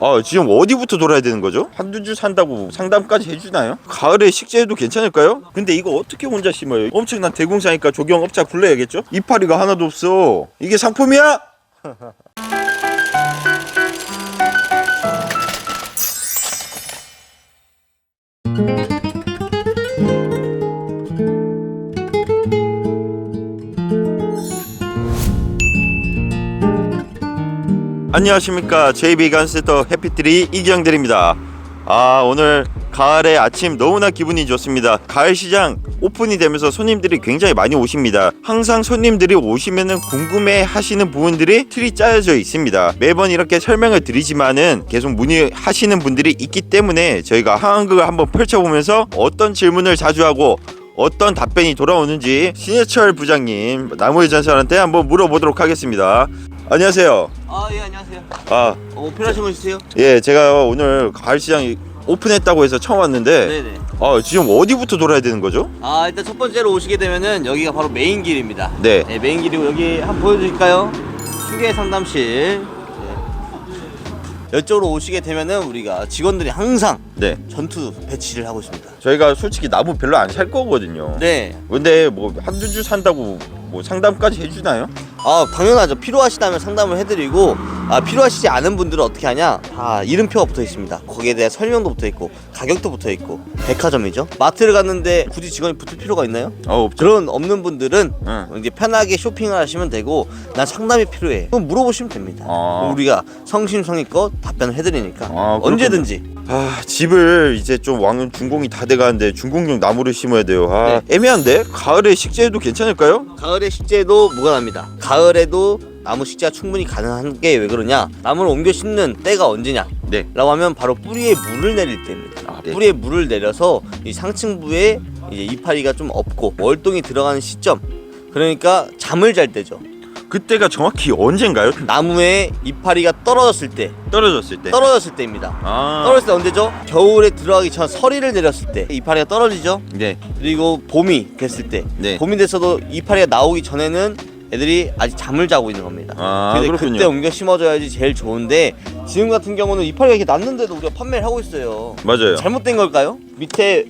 아 지금 어디부터 돌아야 되는 거죠? 한두 주 산다고 상담까지 해주나요? 가을에 식재해도 괜찮을까요? 근데 이거 어떻게 혼자 심어요? 엄청난 대공사니까 조경업자 불러야겠죠? 이파리가 하나도 없어 이게 상품이야? 안녕하십니까. JB 간센터 해피트리 이기영들입니다. 아 오늘 가을의 아침 너무나 기분이 좋습니다. 가을 시장 오픈이 되면서 손님들이 굉장히 많이 오십니다. 항상 손님들이 오시면은 궁금해 하시는 부분들이 틀이 짜여져 있습니다. 매번 이렇게 설명을 드리지만은 계속 문의하시는 분들이 있기 때문에 저희가 한국을 한번 펼쳐보면서 어떤 질문을 자주 하고 어떤 답변이 돌아오는지 신해철 부장님 나무의 전설한테 한번 물어보도록 하겠습니다 안녕하세요 아 예 안녕하세요. 아 어, 뭐 필요하신 거 있으세요? 예, 제가 오늘 가을 시장 오픈했다고 해서 처음 왔는데 네네. 아, 지금 어디부터 돌아야 되는 거죠? 아 일단 첫 번째로 오시게 되면은 여기가 바로 메인 길입니다. 네. 메인 길이고 여기 한번 보여드릴까요? 휴게 상담실. 네. 이쪽으로 오시게 되면은 우리가 직원들이 항상 네. 전투 배치를 하고 있습니다. 저희가 솔직히 나무 별로 안 살 거거든요. 네. 근데 뭐 한두 주 산다고 뭐 상담까지 해 주나요? 아 당연하죠. 필요하시다면 상담을 해드리고 아 필요하시지 않은 분들은 어떻게 하냐? 다 이름표가 붙어 있습니다. 거기에 대한 설명도 붙어 있고 가격도 붙어 있고 백화점이죠. 마트를 갔는데 굳이 직원이 붙을 필요가 있나요? 어, 없죠. 그런 없는 분들은 응. 이제 편하게 쇼핑을 하시면 되고 난 상담이 필요해. 그럼 물어보시면 됩니다. 아. 우리가 성심성의껏 답변을 해드리니까 아, 그렇군요. 언제든지. 아, 집을 이제 좀 왕은 준공이 다 돼 가는데 준공용 나무를 심어야 돼요. 아, 네. 애매한데? 가을에 식재해도 괜찮을까요? 가을에 식재도 무관합니다. 가을에도 나무 식재가 충분히 가능한 게 왜 그러냐? 나무를 옮겨 심는 때가 언제냐? 네. 라고 하면 바로 뿌리에 물을 내릴 때입니다. 아, 네. 뿌리에 물을 내려서 이 상층부에 이제 이파리가 좀 없고 월동이 들어가는 시점. 그러니까 잠을 잘 때죠. 그때가 정확히 언젠가요? 나무에 이파리가 떨어졌을 때, 떨어졌을 때. 떨어졌을 때입니다. 아. 떨어졌을 때 언제죠? 겨울에 들어가기 전 서리를 내렸을 때 이파리가 떨어지죠. 네. 그리고 봄이 됐을 때, 네. 봄이 됐어도 이파리가 나오기 전에는 애들이 아직 잠을 자고 있는 겁니다. 아, 근데 그렇군요. 그때 옮겨 심어줘야지 제일 좋은데 지금 같은 경우는 이파리가 이렇게 났는데도 우리가 판매를 하고 있어요. 맞아요. 잘못된 걸까요? 밑에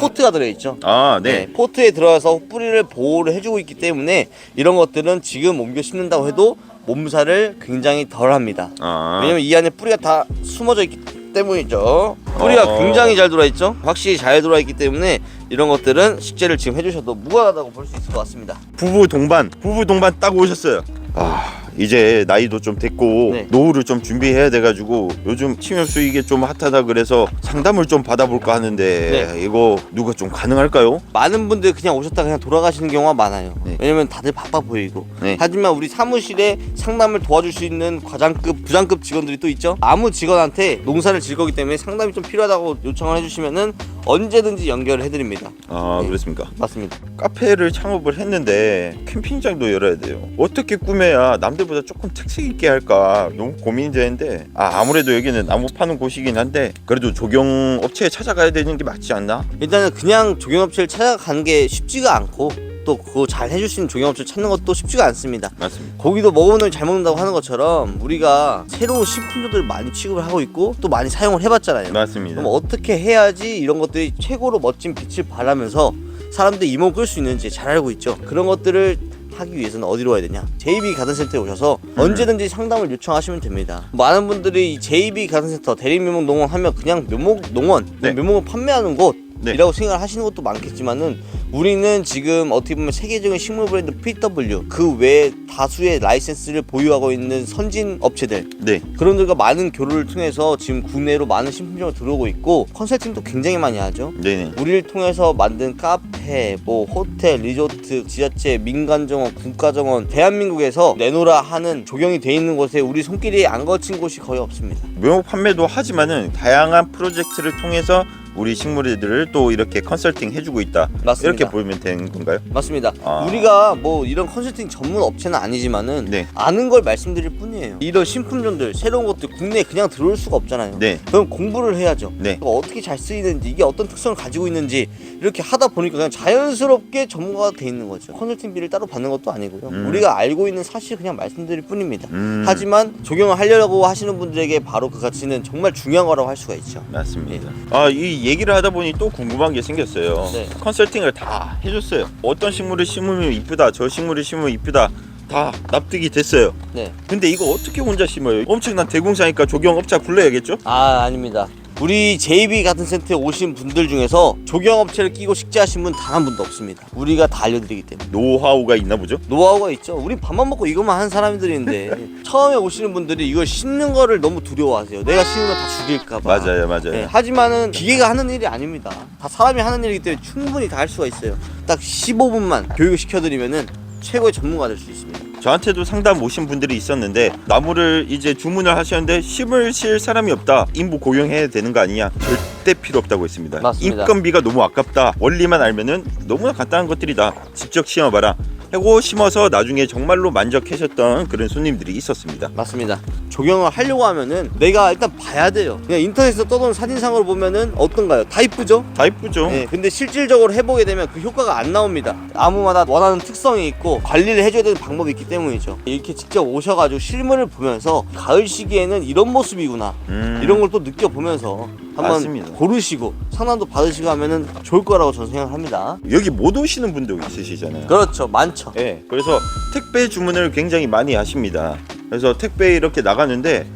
포트가 들어있죠. 아, 네. 포트에 들어가서 뿌리를 보호를 해주고 있기 때문에 이런 것들은 지금 옮겨 심는다고 해도 몸살을 굉장히 덜 합니다. 아. 왜냐면 이 안에 뿌리가 다 숨어져 있기 때문이죠. 뿌리가 어. 굉장히 잘 돌아있죠. 확실히 잘 돌아있기 때문에 이런 것들은 식재를 지금 해주셔도 무관하다고 볼 수 있을 것 같습니다. 부부 동반 부부 동반 딱 오셨어요 아 이제 나이도 좀 됐고 네. 노후를 좀 준비해야 돼가지고 요즘 침엽 수익이 좀 핫하다 그래서 상담을 좀 받아볼까 하는데 네. 이거 누가 좀 가능할까요? 많은 분들이 그냥 오셨다 그냥 돌아가시는 경우가 많아요. 네. 왜냐면 다들 바빠 보이고. 네. 하지만 우리 사무실에 상담을 도와줄 수 있는 과장급, 부장급 직원들이 또 있죠. 아무 직원한테 농사를 질 거기 때문에 상담이 좀 필요하다고 요청을 해주시면은 언제든지 연결을 해드립니다. 아 네. 그렇습니까? 맞습니다. 카페를 창업을 했는데 캠핑장도 열어야 돼요 어떻게 꾸며야 남들 보다 조금 특색 있게 할까 너무 고민이 되는데 아 아무래도 여기는 나무 파는 곳이긴 한데 그래도 조경 업체에 찾아가야 되는 게 맞지 않나? 일단은 그냥 조경업체를 찾아가는 게 쉽지가 않고 또 그거 잘 해줄 수 있는 조경업체 찾는 것도 쉽지가 않습니다. 맞습니다 고기도 놈이 잘 먹는다고 하는 것처럼 우리가 새로운 식품종들을 많이 취급을 하고 있고 또 많이 사용을 해봤잖아요. 맞습니다 그럼 어떻게 해야지 이런 것들이 최고로 멋진 빛을 발하면서 사람들 이목을 끌수 있는지 잘 알고 있죠. 그런 것들을 하기 위해서는 어디로 와야 되냐? JB 가든센터에 오셔서 음. 언제든지 상담을 요청하시면 됩니다. 많은 분들이 이 JB 가든센터 대리묘목 농원 하면 그냥 묘목 농원, 네. 묘목을 판매하는 곳 네. 이라고 생각을 하시는 것도 많겠지만은 우리는 지금 어떻게 보면 세계적인 식물 브랜드 PW 그 외에 다수의 라이센스를 보유하고 있는 선진 업체들 네 그런 들과 많은 교류를 통해서 지금 국내로 많은 신품종을 들어오고 있고 컨설팅도 굉장히 많이 하죠. 네네 우리를 통해서 만든 카페, 뭐 호텔, 리조트, 지자체, 민간정원, 국가정원, 대한민국에서 내놓으라 하는 조경이 돼 있는 곳에 우리 손길이 안 거친 곳이 거의 없습니다. 묘목 판매도 하지만은 다양한 프로젝트를 통해서 우리 식물들을 또 이렇게 컨설팅 해주고 있다. 맞습니다. 이렇게 보면 되는 건가요? 맞습니다. 아. 우리가 뭐 이런 컨설팅 전문 업체는 아니지만은 네. 아는 걸 말씀드릴 뿐이에요. 이런 신품종들 새로운 것들 국내에 그냥 들어올 수가 없잖아요. 네. 그럼 공부를 해야죠. 네. 어떻게 잘 쓰이는지 이게 어떤 특성을 가지고 있는지 이렇게 하다 보니까 그냥 자연스럽게 전문가가 돼 있는 거죠. 컨설팅비를 따로 받는 것도 아니고요. 음. 우리가 알고 있는 사실 그냥 말씀드릴 뿐입니다. 음. 하지만 적용을 하려고 하시는 분들에게 바로 그 가치는 정말 중요한 거라고 할 수가 있죠. 맞습니다. 아, 이 얘기를 하다 보니 또 궁금한 게 생겼어요. 네. 컨설팅을 다 해줬어요. 어떤 식물을 심으면 이쁘다, 저 식물을 심으면 이쁘다. 다 납득이 됐어요. 네. 근데 이거 어떻게 혼자 심어요? 엄청난 대공사니까 조경업자 불러야겠죠? 아 아닙니다. 우리 JB 같은 센터에 오신 분들 중에서 조경업체를 끼고 식재하신 분 단 한 분도 없습니다. 우리가 다 알려드리기 때문에. 노하우가 있나 보죠? 노하우가 있죠. 우리 밥만 먹고 이것만 하는 사람들인데 처음에 오시는 분들이 이걸 심는 거를 너무 두려워하세요. 내가 심으면 다 죽일까봐. 맞아요, 맞아요. 네, 하지만은 기계가 하는 일이 아닙니다. 다 사람이 하는 일이기 때문에 충분히 다 할 수가 있어요. 딱 15분만 교육을 시켜드리면은 최고의 전문가 될 수 있습니다. 저한테도 상담 오신 분들이 있었는데 나무를 이제 주문을 하셨는데 심으실 사람이 없다. 인부 고용해야 되는 거 아니냐? 절대 필요 없다고 했습니다. 맞습니다. 인건비가 너무 아깝다. 원리만 알면은 너무나 간단한 것들이다. 직접 심어봐라. 하고 심어서 나중에 정말로 만족하셨던 그런 손님들이 있었습니다. 맞습니다. 조경을 하려고 하면은 내가 일단 봐야 돼요. 그냥 인터넷에서 떠도는 사진상으로 보면은 어떤가요? 다 이쁘죠? 다 이쁘죠? 네, 근데 실질적으로 해보게 되면 그 효과가 안 나옵니다. 나무마다 원하는 특성이 있고 관리를 해줘야 되는 방법이 있기 때문이죠. 이렇게 직접 오셔가지고 실물을 보면서 가을 시기에는 이런 모습이구나 음. 이런 걸 또 느껴보면서 한번 맞습니다. 고르시고 상담도 받으시고 하면은 좋을 거라고 저는 생각을 합니다. 여기 못 오시는 분도 있으시잖아요. 그렇죠, 많죠. 예, 그래서 택배 주문을 굉장히 많이 하십니다. 그래서 택배 이렇게 나가는데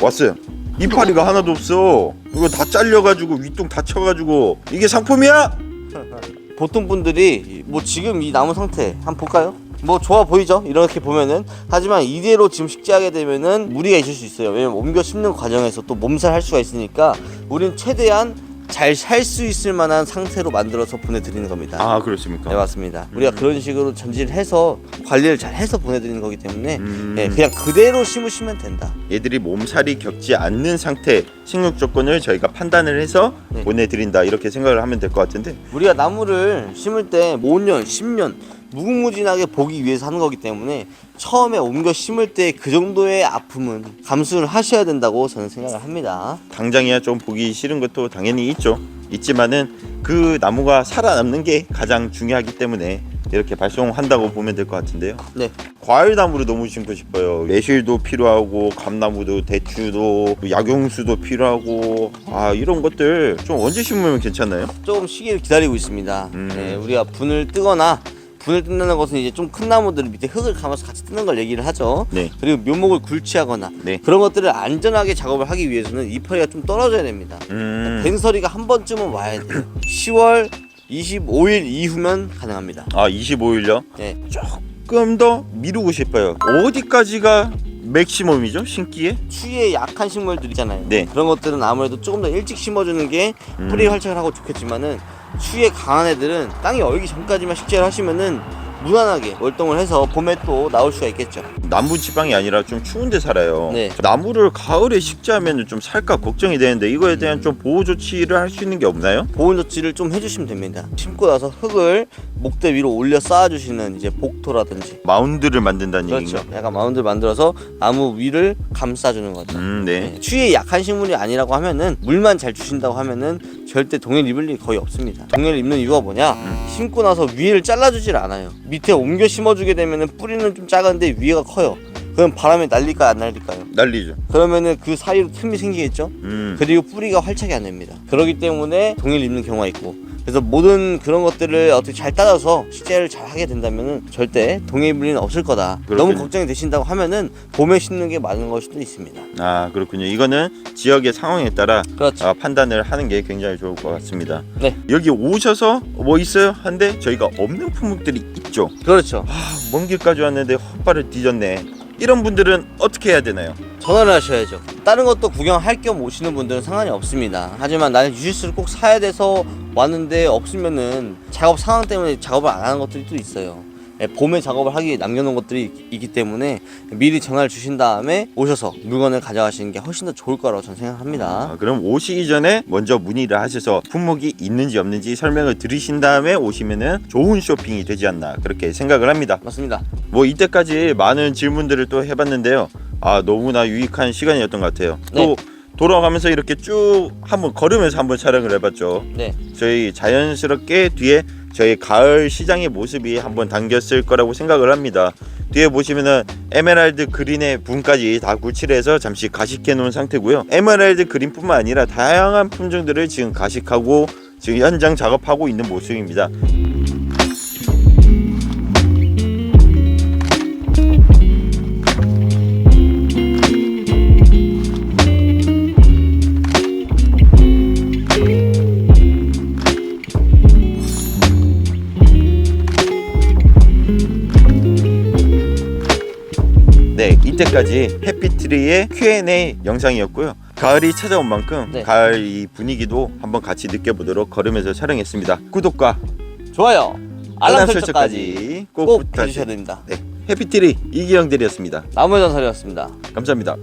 왔어요. 이파리가 하나도 없어. 이거 다 잘려가지고 윗동 다 쳐가지고 이게 상품이야? 보통 분들이 뭐 지금 이 나무 상태 한번 볼까요? 뭐 좋아 보이죠? 이렇게 보면은 하지만 이대로 지금 식재하게 되면은 무리가 있을 수 있어요. 왜냐면 옮겨 심는 과정에서 또 몸살 할 수가 있으니까 우린 최대한 잘 살 수 있을 만한 상태로 만들어서 보내드리는 겁니다. 아 그렇습니까? 네 맞습니다. 우리가 그런 식으로 전지를 해서 관리를 잘 해서 보내드리는 거기 때문에 음. 네, 그냥 그대로 심으시면 된다. 얘들이 몸살이 겪지 않는 상태 식육 조건을 저희가 판단을 해서 네. 보내드린다 이렇게 생각을 하면 될 것 같은데 우리가 나무를 심을 때 5년, 10년 무궁무진하게 보기 위해서 하는 거기 때문에 처음에 옮겨 심을 때 그 정도의 아픔은 감수를 하셔야 된다고 저는 생각을 합니다. 당장이야 좀 보기 싫은 것도 당연히 있죠. 있지만은 그 나무가 살아남는 게 가장 중요하기 때문에 이렇게 발송한다고 보면 될 것 같은데요. 네, 과일 나무를 너무 심고 싶어요. 매실도 필요하고 감나무도 대추도 약용수도 필요하고 아 이런 것들 좀 언제 심으면 괜찮나요? 조금 시기를 기다리고 있습니다. 음. 네, 우리가 분을 뜨거나 분을 뜯는 것은 이제 좀 큰 나무들을 밑에 흙을 감아서 같이 뜯는 걸 얘기를 하죠. 네. 그리고 묘목을 굴치하거나 네. 그런 것들을 안전하게 작업을 하기 위해서는 이파리가 좀 떨어져야 됩니다. 음. 벤서리가 한 번쯤은 와야 돼요. 10월 25일 이후면 가능합니다. 아 25일요? 네. 조금 더 미루고 싶어요. 어디까지가 맥시멈이죠? 신기에? 추위에 약한 식물들 있잖아요. 네. 그런 것들은 아무래도 조금 더 일찍 심어주는 게 뿌리 음. 활착을 하고 좋겠지만은 추위에 강한 애들은 땅이 얼기 전까지만 식재를 하시면은 무난하게 월동을 해서 봄에 또 나올 수가 있겠죠. 남부 지방이 아니라 좀 추운데 살아요. 네. 나무를 가을에 식재하면 좀 살까 걱정이 되는데 이거에 대한 좀 보호 조치를 할 수 있는 게 없나요? 보온 조치를 좀 해주시면 됩니다. 심고 나서 흙을 목대 위로 올려 쌓아주시는 이제 복토라든지 마운드를 만든다는 그렇죠. 얘기인가? 약간 마운드를 만들어서 나무 위를 감싸주는 거죠. 음, 네. 네, 추위에 약한 식물이 아니라고 하면은 물만 잘 주신다고 하면은 절대 동해를 입을 일이 거의 없습니다. 동해를 입는 이유가 뭐냐? 심고 나서 위를 잘라주질 않아요. 밑에 옮겨 심어주게 되면은 뿌리는 좀 작은데 위에가 커요. 그럼 바람에 날릴까요, 안 날릴까요? 난리죠. 그러면은 그 사이로 틈이 생기겠죠? 음. 그리고 뿌리가 활착이 안 됩니다. 그렇기 때문에 동해를 입는 경우가 있고 그래서 모든 그런 것들을 어떻게 잘 따라서 식재를 잘 하게 된다면은 절대 동해 입을 일은 없을 거다. 너무 그렇군요. 걱정이 되신다고 하면은 봄에 심는 게 맞는 걸 수도 있습니다. 아 그렇군요. 이거는 지역의 상황에 따라 그렇죠. 아, 판단을 하는 게 굉장히 좋을 것 같습니다. 네. 여기 오셔서 뭐 있어요? 한데 저희가 없는 품목들이 있죠. 그렇죠. 아, 먼 길까지 왔는데 헛발을 뒤졌네. 이런 분들은 어떻게 해야 되나요? 전화를 하셔야죠. 다른 것도 구경할 겸 오시는 분들은 상관이 없습니다. 하지만 나는 유실수를 꼭 사야 돼서 왔는데 없으면은 작업 상황 때문에 작업을 안 하는 것들이 또 있어요. 예, 봄에 작업을 하기 위해 남겨놓은 것들이 있- 있기 때문에 미리 전화를 주신 다음에 오셔서 물건을 가져가시는 게 훨씬 더 좋을 거라고 저는 생각합니다. 아, 그럼 오시기 전에 먼저 문의를 하셔서 품목이 있는지 없는지 설명을 들으신 다음에 오시면은 좋은 쇼핑이 되지 않나 그렇게 생각을 합니다. 맞습니다. 뭐 이때까지 많은 질문들을 또 해봤는데요. 아 너무나 유익한 시간이었던 것 같아요. 또 돌아가면서 이렇게 쭉 한번 걸으면서 한번 촬영을 해봤죠. 네, 저희 자연스럽게 뒤에 저희 가을 시장의 모습이 한번 담겼을 거라고 생각을 합니다. 뒤에 보시면은 에메랄드 그린의 분까지 다 구칠해서 잠시 가식해 놓은 상태고요. 에메랄드 그린뿐만 아니라 다양한 품종들을 지금 가식하고 지금 현장 작업하고 있는 모습입니다. 네, 이때까지 해피트리의 Q&A 영상이었고요. 가을이 찾아온 만큼 네. 가을 이 분위기도 한번 같이 느껴보도록 걸으면서 촬영했습니다. 구독과 좋아요. 알람 설정까지 꼭 꼭 부탁드립니다. 네, 해피트리 이기영들이었습니다. 나무의 전설이었습니다. 감사합니다.